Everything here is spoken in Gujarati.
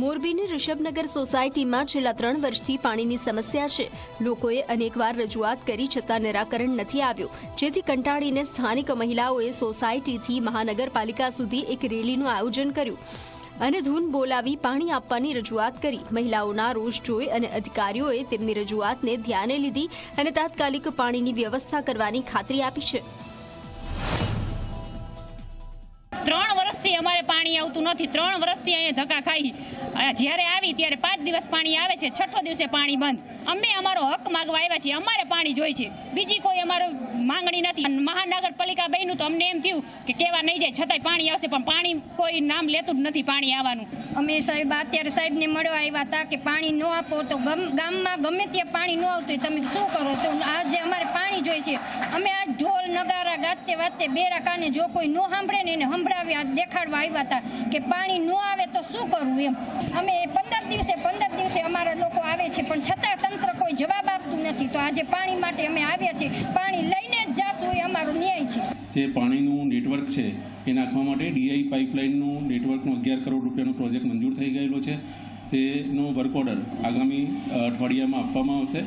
મોરબીની ઋષભનગર સોસાયટીમાં છેલ્લા ત્રણ વર્ષથી પાણીની સમસ્યા છે. લોકોએ અનેકવાર રજૂઆત કરી છતાં નિરાકરણ નથી આવ્યું. જેથી કંટાળીને સ્થાનિક મહિલાઓએ સોસાયટીથી મહાનગરપાલિકા સુધી એક રેલીનું આયોજન કર્યું અને ધૂન બોલાવી પાણી આપવાની રજૂઆત કરી. મહિલાઓના રોષ જોઈ અને અધિકારીઓએ તેમની રજૂઆતને ધ્યાને લીધી અને તાત્કાલિક પાણીની વ્યવસ્થા કરવાની ખાતરી આપી છે. પાણી આવતું નથી. ત્રણ વર્ષથી અહીંયા ધક્કા ખાઈ. જ્યારે આવી, ત્યારે પાંચ દિવસ પાણી આવે છે. છઠ્ઠો દિવસે પાણી બંધ. અમે અમારો હક માગવા આવ્યા છીએ. અમારે પાણી જોઈ છે. બીજી કોઈ અમારો માંગણી નથી. મહાનગરપાલિકા બન્યું તો અમને એમ થયું કે કેવા નહીં જાય. છતાંય પાણી આવશે, પણ પાણી કોઈ નામ લેતું જ નથી પાણી આવવાનું. અમે સાહેબ અત્યારે સાહેબને મળવા આવ્યા હતા કે પાણી ન આપો તો ગમ- ગામમાં ગમે ત્યાં પાણી ન આવતું તમે શું કરો? તો આજે અમારે જોઈએ છે. અમે આ ઢોલ, નગારા, ગાતે, વાતે, બેરા, કાને જો કોઈ ન સાંભળે ને એને સંભળાવ્યા દેખાડવા આવ્યા હતા કે પાણી ન આવે તો શું કરવું એમ. અમે પંદર દિવસે પંદર દિવસે અમારા લોકો આવે છે, પણ છતાં તંત્ર કોઈ જવાબ આપતું નથી. તો આજે પાણી માટે અમે આવ્યા છીએ. પાણી લઈને જ જાશું, એ અમારો ન્યાય છે. જે પાણીનું નેટવર્ક છે, એ નાખવા માટે ડીઆઈ પાઇપલાઇનનું નેટવર્કનો અગિયાર કરોડ રૂપિયાનો પ્રોજેક્ટ મંજૂર થઈ ગયેલો છે. તેનો વર્ક ઓર્ડર આગામી અઠવાડિયામાં આપવામાં આવશે.